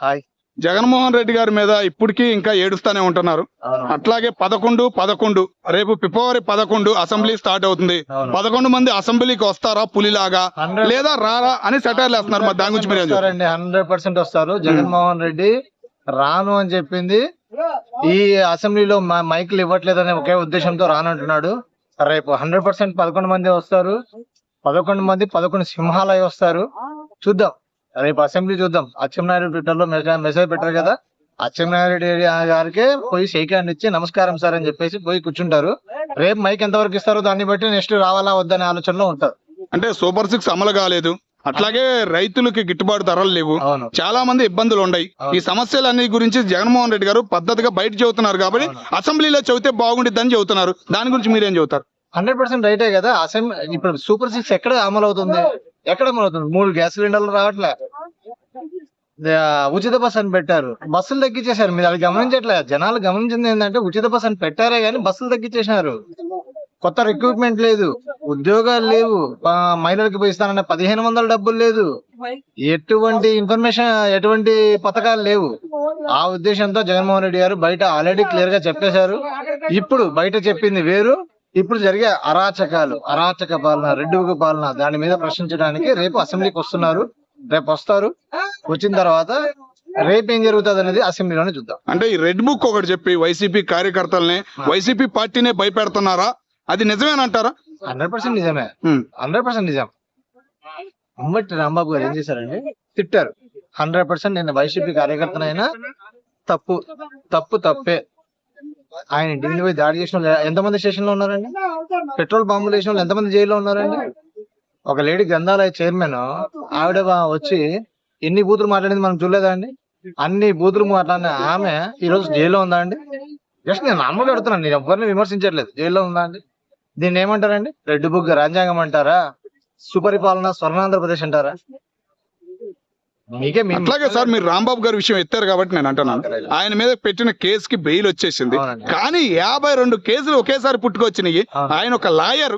Hi. Jaganmohan Reddy గారి మీద ఇప్పటికీ ఇంకా ఏడుస్తానే ఉంటున్నారు. అట్లాగే పదకొండు పదకొండు రేపు ఫిబ్రవరి పదకొండు అసెంబ్లీ స్టార్ట్ అవుతుంది. పదకొండు మంది అసెంబ్లీకి వస్తారా పులిలాగా? లేదా రారా అని సెటైర్లు వేస్తున్నారు మరి దాని గురించి మీరు హండ్రెడ్ పర్సెంట్ వస్తారు. జగన్మోహన్ రెడ్డి రాను అని చెప్పింది. ఈ అసెంబ్లీలో మైకులు ఇవ్వట్లేదనే ఒకే ఉద్దేశంతో రానంటున్నాడు. రేపు హండ్రెడ్ పర్సెంట్ పదకొండు మంది వస్తారు. పదకొండు మంది పదకొండు సింహాలయ వస్తారు. చూద్దాం. రేపు అసెంబ్లీ చూద్దాం. అచ్చెన్నాయుడు ట్విట్టర్లో మెసేజ్ పెట్టారు కదా. అచ్చెన్నాయుడు గారికి పోయి షేక్ హ్యాండ్ ఇచ్చి నమస్కారం సార్ అని చెప్పేసి పోయి కూర్చుంటారు. రేపు మైక్ ఎంతవరకు ఇస్తారో దాన్ని బట్టి నెక్స్ట్ రావాలా వద్దనే ఆలోచనలో ఉంటారు. అంటే సూపర్ సిక్స్ అమలు కాలేదు. అట్లాగే రైతులకి గిట్టుబాటు ధరలు లేవు. చాలా మంది ఇబ్బందులు ఉన్నాయి. ఈ సమస్యలన్నీ గురించి జగన్మోహన్ రెడ్డి గారు పద్ధతిగా బయట చెబుతున్నారు కాబట్టి. అసెంబ్లీలో చెబితే బాగుండిద్దని చెబుతున్నారు. దాని గురించి మీరేం చెబుతారు? హండ్రెడ్ పర్సెంట్ రైటే కదా. అసెంబ్లీ ఇప్పుడు సూపర్ సిక్స్ ఎక్కడ అమలు అవుతుంది ఎక్కడ అమలు అవుతుంది మూడు గ్యాస్ సిలిండర్లు రావట్లే. ఉచిత బస్ అని పెట్టారు. బస్సులు తగ్గించేశారు మీరు అది గమనించట్లేదు జనాలు గమనించింది ఏంటంటే ఉచిత బస్ అని పెట్టారే కానీ బస్సులు తగ్గించేశారు కొత్త రిక్రూట్మెంట్ లేదు. ఉద్యోగాలు లేవు. మహిళలకు పోయి ఇస్తానన్న పదిహేను వందల డబ్బులు లేదు. ఎటువంటి ఇన్ఫర్మేషన్ ఎటువంటి పథకాలు లేవు. ఆ ఉద్దేశంతో జగన్మోహన్ రెడ్డి గారు బయట ఆల్రెడీ క్లియర్గా చెప్పేశారు. ఇప్పుడు బయట చెప్పింది వేరు. ఇప్పుడు జరిగే అరాచకాలు అరాచక పాలన రెడ్డుకు పాలన దాని మీద ప్రశ్నించడానికి రేపు అసెంబ్లీకి వస్తున్నారు. రేపు వస్తారు. వచ్చిన తర్వాత రేపు ఏం జరుగుతుంది అనేది అసెంబ్లీలోనే చూద్దాం. అంటే ఈ రెడ్ బుక్ ఒకటి చెప్పి వైసీపీ కార్యకర్తల్ని వైసీపీ పార్టీనే భయపెడుతున్నారా? అది నిజమేనంటారా? హండ్రెడ్ పర్సెంట్ నిజమే. హండ్రెడ్ పర్సెంట్ నిజం. ఉమ్మటి రాంబాబు గారు ఏం చేశారండి? తిట్టారు. హండ్రెడ్ పర్సెంట్ నేను వైసీపీ కార్యకర్తనైనా తప్పు తప్పు తప్పే. ఆయన ఇంటికి పోయి దాడి చేసిన వాళ్ళు ఎంతమంది స్టేషన్లో ఉన్నారండి? పెట్రోల్ బాంబులు వేసిన వాళ్ళు ఎంతమంది జైల్లో ఉన్నారండి? ఒక లేడీ గ్రంథాలయ చైర్మన్ ఆవిడ వచ్చి ఎన్ని బూతులు మాట్లాడింది మనం చూడలేదా అండి? అన్ని బూతులు మాట్లాడిన ఆమె ఈ రోజు జైల్లో ఉందా అండి? జస్ట్ నేను నార్మల్గా అడుగుతున్నాను నేను ఎవరిని విమర్శించట్లేదు. జైల్లో ఉందా అండి? దీన్ని ఏమంటారండి? రెడ్ బుక్ రాజ్యాంగం అంటారా? సుపరిపాలన స్వర్ణాంధ్రప్రదేశ్ అంటారా? మీకే అట్లాగే సార్ మీరు రాంబాబు గారి విషయం ఎత్తారు కాబట్టి నేను అంటున్నాను ఆయన మీద పెట్టిన కేసుకి బెయిల్ వచ్చేసింది. కానీ యాభై రెండు కేసులు ఒకేసారి పుట్టుకొచ్చినాయి. ఆయన ఒక లాయర్.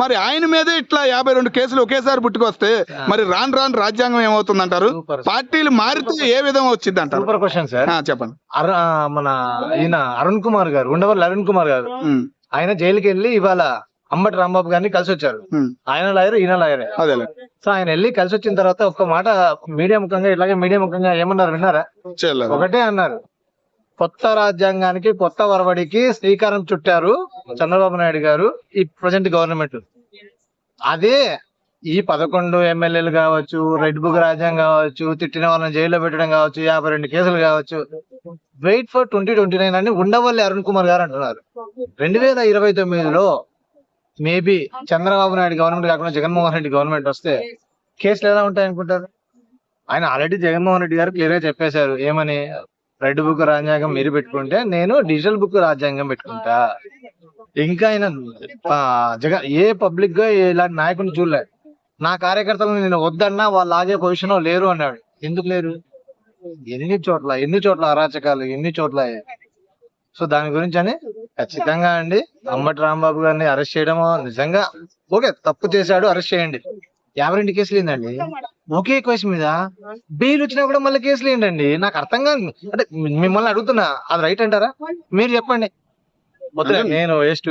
మరి ఆయన మీదే ఇట్లా యాభై రెండు కేసులు ఒకేసారి పుట్టుకొస్తే మరి రాను రాను రాజ్యాంగం ఏమవుతుంది అంటారు పార్టీలు మారితే ఏ విధంగా వచ్చింది అంటారు సూపర్ క్వశ్చన్ సార్ చెప్పండి. మన ఈయన అరుణ్ కుమార్ గారు ఉండవల్లి అరుణ్ కుమార్ గారు. ఆయన జైలుకి వెళ్ళి ఇవాళ అంబటి రాంబాబు గారిని కలిసి వచ్చారు ఆయన లాయర్ ఈయన లాయరే. సో ఆయన వెళ్ళి కలిసి వచ్చిన తర్వాత ఒక్క మాట మీడియా ముఖంగా ఇలాగే మీడియా ముఖంగా ఏమన్నారు విన్నారా? ఒకటే అన్నారు. కొత్త రాజ్యాంగానికి కొత్త వరవడికి శ్రీకారం చుట్టారు చంద్రబాబు నాయుడు గారు ఈ ప్రజెంట్ గవర్నమెంట్. అదే ఈ పదకొండు ఎమ్మెల్యేలు కావచ్చు రెడ్ బుక్ రాజ్యాంగం కావచ్చు తిట్టిన వాళ్ళని జైల్లో పెట్టడం కావచ్చు యాభై రెండు కేసులు కావచ్చు. Wait for twenty twenty nine అని ఉండవల్లి అరుణ్ కుమార్ గారు అంటున్నారు. రెండు వేల ఇరవై తొమ్మిదిలో మేబీ చంద్రబాబు నాయుడు గవర్నమెంట్ కాకుండా జగన్మోహన్ రెడ్డి గవర్నమెంట్ వస్తే కేసులు ఎలా ఉంటాయి అనుకుంటారు ఆయన ఆల్రెడీ జగన్మోహన్ రెడ్డి గారు క్లియర్గా చెప్పేశారు. ఏమని? రెడ్ బుక్ రాజ్యాంగం మీరు పెట్టుకుంటే నేను డిజిటల్ బుక్ రాజ్యాంగం పెట్టుకుంటా. ఇంకా ఆయన ఆ, జగన్ ఏ పబ్లిక్గా ఇలాంటి నాయకుని చూడలేదు నా కార్యకర్తలను నేను వద్దన్నా వాళ్ళు ఆగే పొజిషన్ లేరు అన్నాడు. ఎందుకు లేరు? ఎన్ని చోట్ల ఎన్ని చోట్ల అరాచకాలు ఎన్ని చోట్ల సో దాని గురించి అని ఖచ్చితంగా అండి అంబటి రాంబాబు గారిని అరెస్ట్ చేయడము నిజంగా ఓకే తప్పు చేశాడు అరెస్ట్ చేయండి. యాభై రెండు కేసులు ఏందండి? ఒకే కేసు మీద బెయిల్ వచ్చినా కూడా మళ్ళీ కేసులు ఏంటండి? నాకు అర్థం కాదు. అంటే మిమ్మల్ని అడుగుతున్నా అది రైట్ అంటారా? మీరు చెప్పండి. నేను వేస్ట్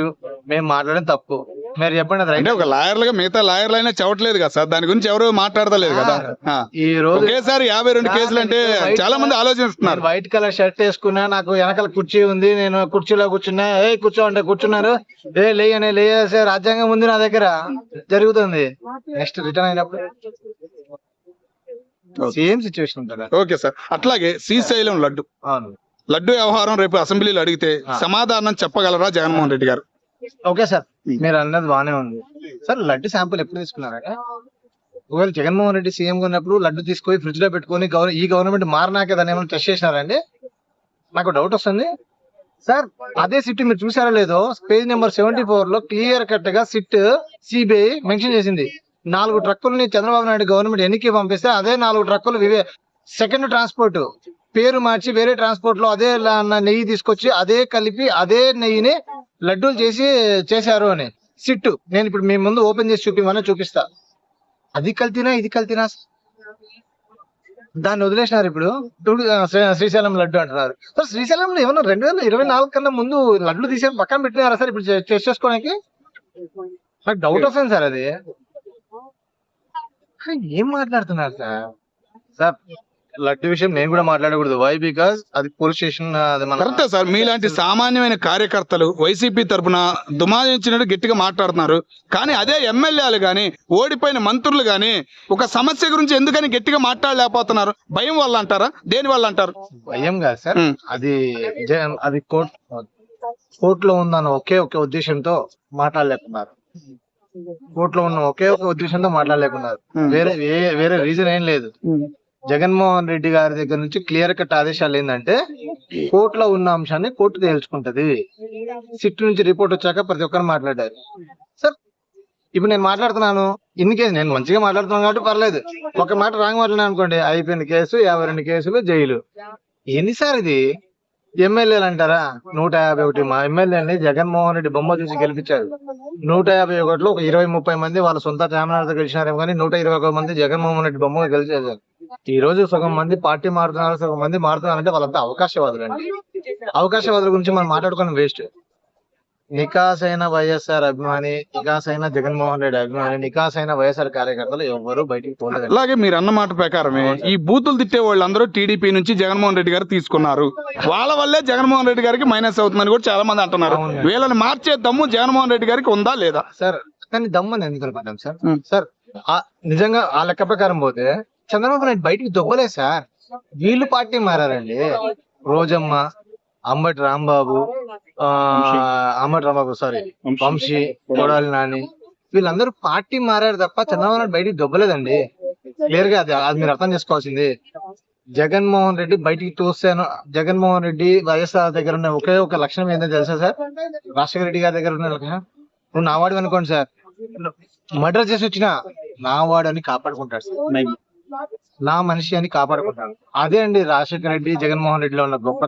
మేము మాట్లాడడం తప్పు. మీరు చెప్పండి అది అంటే రైట్. ఒక లాయర్లుగా మిగతా లాయర్లు అయినా చెప్పట్లేదు కదా సార్? దాని గురించి ఎవరు మాట్లాడతలేదు కదా? ఆ. ఈ రోజు ఒకేసారి యాభై రెండు కేసులు అంటే చాలా మంది ఆలోచిస్తున్నారు. వైట్ కలర్ షర్ట్ వేసుకున్నా నాకు వెనకాల కుర్చీ ఉంది నేను కుర్చీలో కూర్చున్నా ఏ కూర్చో అంటే కూర్చున్నారు? ఏ లేయనే లేసే రాజ్యాంగం ఉంది నా దగ్గర. జరుగుతుంది. నెక్స్ట్ రిటర్న్ అయినప్పుడు. సేమ్ సిచ్యువేషన్ ఉంటుంది. ఓకే సార్ అట్లాగే శ్రీశైలం లడ్డు. అవును. లడ్డు వ్యవహారం రేపు అసెంబ్లీలో అడిగితే. సమాధానం చెప్పగలరా జగన్మోహన్ రెడ్డి గారు? Okay sir Hmm. మీరు అన్నది బానే ఉంది. సార్ లడ్డు శాంపుల్ ఎప్పుడు తీసుకున్నారా? ఒకవేళ జగన్మోహన్ రెడ్డి సీఎం ఉన్నప్పుడు లడ్డు తీసుకొని ఫ్రిడ్జ్లో పెట్టుకొని ఈ గవర్నమెంట్ మారినాక దాన్ని ఏమైనా టెస్ట్ చేసినారండి? నాకు డౌట్ వస్తుంది. సార్ అదే సిట్ మీరు చూసారా లేదో పేజ్ నెంబర్ సెవెంటీ ఫోర్లో క్లియర్ కట్గా సిట్ సిబిఐ మెన్షన్ చేసింది. నాలుగు ట్రక్కుల్ని చంద్రబాబు నాయుడు గవర్నమెంట్ ఎన్నికి పంపిస్తే అదే నాలుగు ట్రక్కులు వివే సెకండ్ ట్రాన్స్పోర్ట్. పేరు మార్చి వేరే ట్రాన్స్పోర్ట్లో అదే నెయ్యి తీసుకొచ్చి అదే కలిపి అదే నెయ్యిని లడ్డూలు చేసి చేశారు అని. సిట్టు. నేను ఇప్పుడు మీ ముందు ఓపెన్ చేసి చూపిమని చూపిస్తా. అది కల్తీనా ఇది కల్తీనా? దాన్ని వదిలేసినారు ఇప్పుడు. శ్రీశైలం లడ్డు అంటున్నారు. సార్ శ్రీశైలంలో ఏమన్నా రెండు వేల ఇరవై నాలుగు కన్నా ముందు లడ్లు తీసే పక్కన పెట్టినారా సార్ ఇప్పుడు చేసుకోవడానికి నాకు డౌట్ వస్తుంది సార్ అది. ఏం మాట్లాడుతున్నారు సార్? సార్ లడ్డు విషయం నేను కూడా మాట్లాడకూడదు. వై బికాస్ అది పోలీస్ స్టేషన్ అది మన కరెక్టే సార్. మీలాంటి సామాన్యమైన కార్యకర్తలు వైసీపీ తరపున దుమాయించినట్టు గట్టిగా మాట్లాడుతున్నారు. కానీ అదే ఎమ్మెల్యేలు గాని ఓడిపోయిన మంత్రులు గాని ఒక సమస్య గురించి ఎందుకని గట్టిగా మాట్లాడలేకపోతున్నారు? భయం వల్ల అంటారా దేని వల్ల అంటారు భయం కాదు సార్. అది అది కోర్ట్ కోర్టులో ఉందన్న ఒకే ఒకే ఉద్దేశంతో మాట్లాడలేకున్నారు కోర్టులో ఉన్న ఒకే ఒక ఉద్దేశంతో మాట్లాడలేకున్నారు. వేరే వేరే రీజన్ ఏం లేదు. జగన్మోహన్ రెడ్డి గారి దగ్గర నుంచి క్లియర్ కట్ ఆదేశాలు ఏంటంటే కోర్టులో ఉన్న అంశాన్ని కోర్టు తేల్చుకుంటది. సిట్ నుంచి రిపోర్ట్ వచ్చాక ప్రతి ఒక్కరు మాట్లాడారు. సార్ ఇప్పుడు నేను మాట్లాడుతున్నాను. ఇన్ని కేసు నేను మంచిగా మాట్లాడుతున్నాను కాబట్టి పర్లేదు. ఒక మాట రాంగ్ మాట్లాడినా అనుకోండి అయిపోయింది కేసు యాభై రెండు కేసులు జైలు. ఏంది సార్ ఇది? ఎమ్మెల్యేలు అంటారా నూట యాభై ఒకటి మా ఎమ్మెల్యేని జగన్మోహన్ రెడ్డి బొమ్మ చూసి గెలిపించారు నూట యాభై ఒకటిలో ఒక ఇరవై ముప్పై మంది వాళ్ళ సొంత తో గెలిచినారేమో కానీ నూట ఇరవై ఒక మంది జగన్మోహన్ రెడ్డి బొమ్మ గెలిచేశారు. ఈ రోజు సగం మంది పార్టీ మారుతున్నారు సగం మంది మారుతున్నారు అంటే వాళ్ళంతా అవకాశవాదులు అండి అవకాశవాదుల గురించి మనం మాట్లాడుకోవడం వేస్ట్ నికాస్ అయిన వైఎస్ఆర్ అభిమాని నికాస్ అయిన జగన్మోహన్ రెడ్డి అభిమాని నికాస్ అయిన వైఎస్ఆర్ కార్యకర్తలు ఎవరు బయటికి పోలేదు. అలాగే మీరు అన్న మాట ప్రకారమే ఈ బూతులు తిట్టే వాళ్ళందరూ టీడీపీ నుంచి జగన్మోహన్ రెడ్డి గారు తీసుకున్నారు. వాళ్ళ వల్లే జగన్మోహన్ రెడ్డి గారికి మైనస్ అవుతుందని కూడా చాలా మంది అంటున్నారు. వీళ్ళని మార్చే దమ్ము జగన్మోహన్ రెడ్డి గారికి ఉందా లేదా? సార్ కానీ దమ్మని ఎందుకు అనుకుంటాం సార్. సార్ నిజంగా ఆ లెక్క ప్రకారం పోతే చంద్రబాబు నాయుడు బయటికి దొబ్బలేదు సార్. వీళ్ళు పార్టీ మారారండి. రోజమ్మ అంబటి రాంబాబు ఆ అంబటి రాంబాబు సారీ వంశీ. కొడాలి నాని. వీళ్ళందరూ పార్టీ మారారు తప్ప చంద్రబాబు నాయుడు బయటికి దొబ్బలేదండి. క్లియర్గా అది అది మీరు అర్థం చేసుకోవాల్సింది. జగన్మోహన్ రెడ్డి బయటికి తోస్తాను జగన్మోహన్ రెడ్డి వైఎస్ఆర్ దగ్గర ఉన్న ఒకే ఒక లక్షణం ఏంటో తెలుసా సార్? రాజశేఖర రెడ్డి గారి దగ్గర ఉన్న లక్షణం? నువ్వు నా వాడు అనుకోండి సార్. మర్డర్ చేసి వచ్చిన నా వాడు అని కాపాడుకుంటాడు సార్. నా మనిషి అని కాపాడుకుంటాడు. అదే అండి రాజశేఖర రెడ్డి జగన్మోహన్ రెడ్డిలో ఉన్న గొప్ప